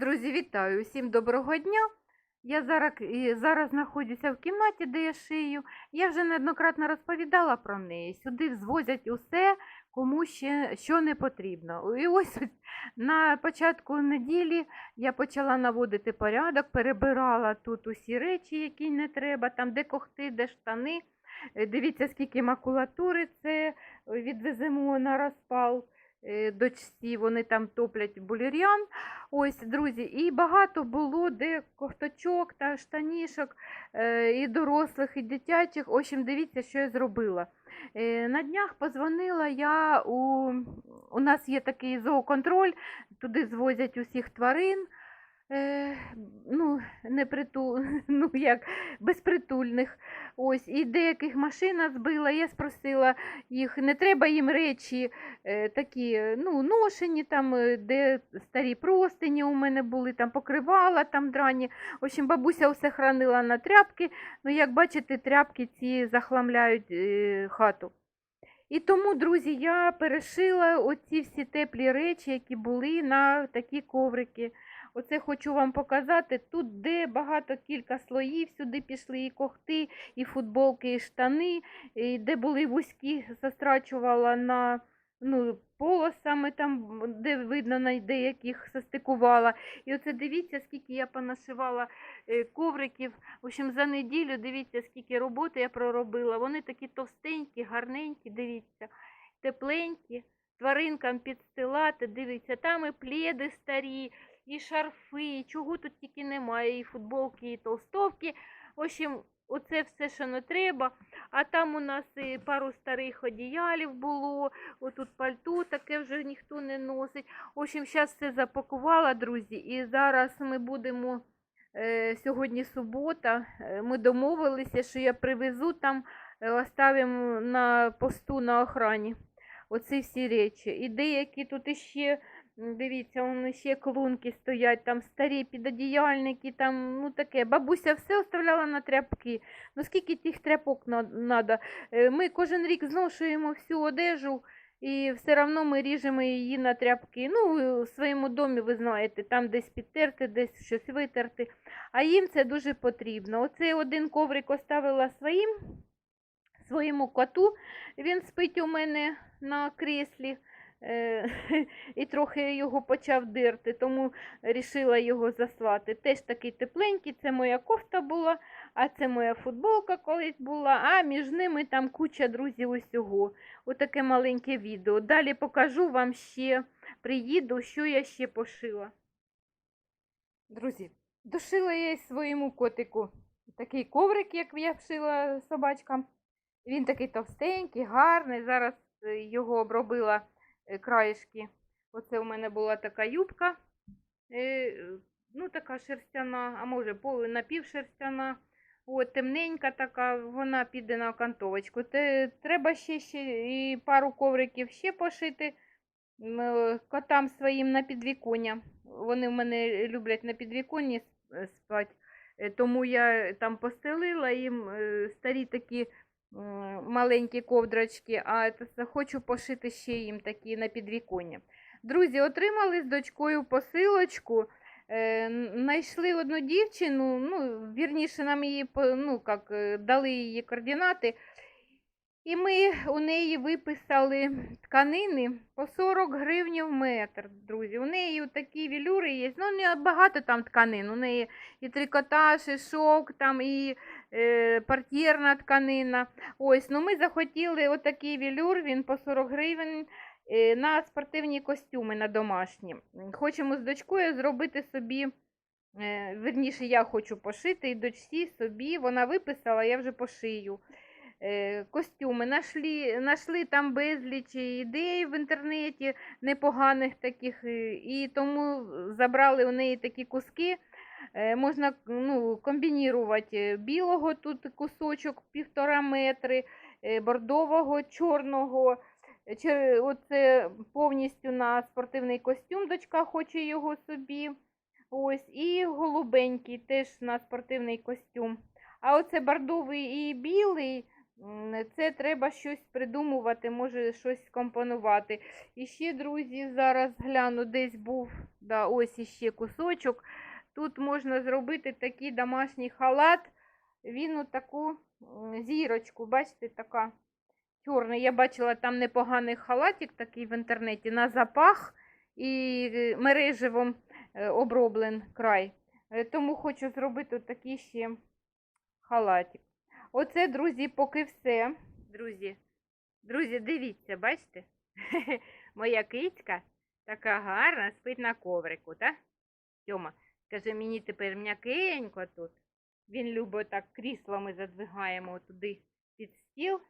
Друзі, вітаю! Усім доброго дня! Я зараз, зараз знаходжуся в кімнаті, де я шию. Я вже неоднократно розповідала про неї. Сюди звозять усе, кому ще що не потрібно. І ось на початку неділі я почала наводити порядок, перебирала тут усі речі, які не треба, там де когти, де штани. Е, Дивіться, скільки макулатури це е, відвеземо на розпал. Е, Дочці вони там топлять булір'ян. Ось, друзі, і багато було де ковточок та штанішок е, і дорослих, і дитячих. В общем, дивіться, що я зробила. Е, на днях позвонила я у, у нас є такий зооконтроль, туди звозять усіх тварин. Е, ну, непритул, ну як безпритульних. Ось, і деяких машина збила. Я спросила їх, не треба їм речі е, такі, ну, ношені, там, е, де старі простині у мене були, там покривала, там драні. В общем, бабуся все хранила на тряпки. Ну, як бачите, тряпки ці захламляють хату. І тому, друзі, я перешила оці всі теплі речі, які були на такі коврики. Оце хочу вам показати. Тут, де багато кілька слоїв, сюди пішли і когти, і футболки, і штани, і де були вузькі, застрачувала на ну, полосами, там, де видно, на деяких застикувала. І оце дивіться, скільки я понашивала е, ковриків. В общем, за неділю дивіться, скільки роботи я проробила. Вони такі товстенькі, гарненькі, дивіться, тепленькі. Тваринкам підстилати, дивіться, там і пледи старі, і шарфи, і чого тут тільки немає, і футболки, і толстовки. В общем, оце все, що не треба. А там у нас і пару старих одіялів було, отут пальто таке вже ніхто не носить. В общем, зараз все запакувала, друзі, і зараз ми будемо. е, Сьогодні субота, е, ми домовилися, що я привезу там, е, оставимо на посту на охрані. Оці всі речі. І деякі тут іще, дивіться, вон ще клунки стоять, там старі підодіяльники, там, ну таке. Бабуся все оставляла на тряпки. Ну скільки тих тряпок треба? Ми кожен рік зношуємо всю одежу. І все одно ми ріжемо її на тряпки. Ну, у своєму домі, ви знаєте, там десь підтерти, десь щось витерти. А їм це дуже потрібно. Оцей один коврик оставила своїм, своєму коту. Він спить у мене на кріслі. Е, І трохи його почав дирти, тому вирішила його заслати. Теж такий тепленький, це моя кофта була, а це моя футболка колись була, а між ними там куча друзів усього. Отаке маленьке відео. Далі покажу вам ще, приїду, що я ще пошила. Друзі, дошила я своєму котику такий коврик, як я вшила собачкам. Він такий товстенький, гарний. Зараз е, його обробила краєшки. Оце у мене була така юбка, е, ну така шерстяна, а може напівшерстяна. От, темненька така, вона піде на окантовочку. Треба ще, ще і пару ковриків ще пошити е, котам своїм на підвіконня. Вони в мене люблять на підвіконні спати, е, тому я там постелила їм е, старі такі маленькі ковдрочки, а хочу пошити ще їм такі на підвіконня. Друзі, отримали з дочкою посилочку. Знайшли одну дівчину, ну, вірніше, нам її ну, як, е, дали її координати. І ми у неї виписали тканини по 40 гривень в метр, друзі. У неї такі велюри є. Ну, не багато там тканин. У неї і трикотаж, і шовк, там, і е, тканина. Ось, ну ми захотіли отакий велюр, він по 40 гривень е, на спортивні костюми на домашні. Хочемо з дочкою зробити собі. е, Верніше, я хочу пошити і дочці собі. Вона виписала, я вже пошию костюми. Нашли, нашли там безліч ідей в інтернеті непоганих таких, і тому забрали у неї такі куски. Е, Можна ну, комбінірувати білого тут кусочок півтора метри, е, бордового, чорного. Оце повністю на спортивний костюм. Дочка хоче його собі. Ось, і голубенький теж на спортивний костюм. А оце бордовий і білий Це треба щось придумувати, може щось компонувати. І ще, друзі, зараз гляну, десь був, да, ось іще кусочок. Тут можна зробити такий домашній халат. Він у таку зірочку, бачите, така чорний. Я бачила там непоганий халатик такий в інтернеті на запах і е, мереживом е, оброблен край. Е, Тому хочу зробити такий ще халатик. Оце, друзі, поки все. Друзі, друзі, дивіться, бачите? Моя кицька така гарна, спить на коврику, так? Тьома, скажи, мені тепер м'якенько тут. Він любить так крісло ми задвигаємо туди під стіл.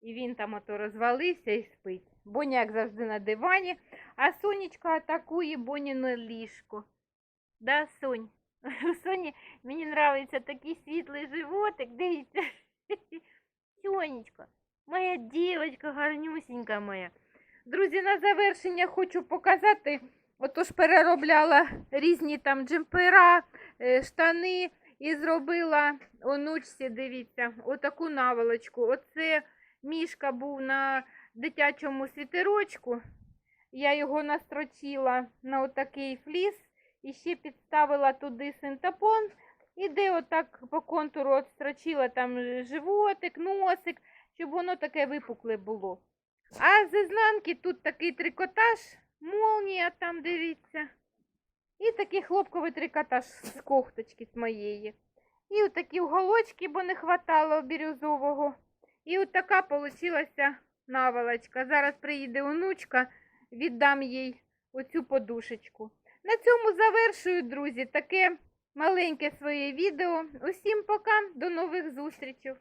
І він там ото розвалився і спить. Боня, як завжди, на дивані, а сонечко атакує Боніне ліжко. Да, Сонь? У Соні мені нравиться такий світлий животик. Дивіться. Сонечко, моя дівчинка, гарнюсінька моя. Друзі, на завершення хочу показати. Отож переробляла різні там джемпера, е, штани і зробила онучці, дивіться, отаку наволочку. Оце мішка був на дитячому світерочку. Я його настрочила на отакий фліс і ще підставила туди синтепон. І де отак по контуру от строчила там животик, носик, щоб воно таке випукле було. А з ізнанки тут такий трикотаж, молнія там, дивіться. І такий хлопковий трикотаж з кофточки з моєї. І отакі уголочки, бо не хватало бірюзового. І от така получилася наволочка. Зараз приїде онучка, віддам їй оцю подушечку. На цьому завершую, друзі, таке маленьке своє відео. Усім пока, до нових зустрічей!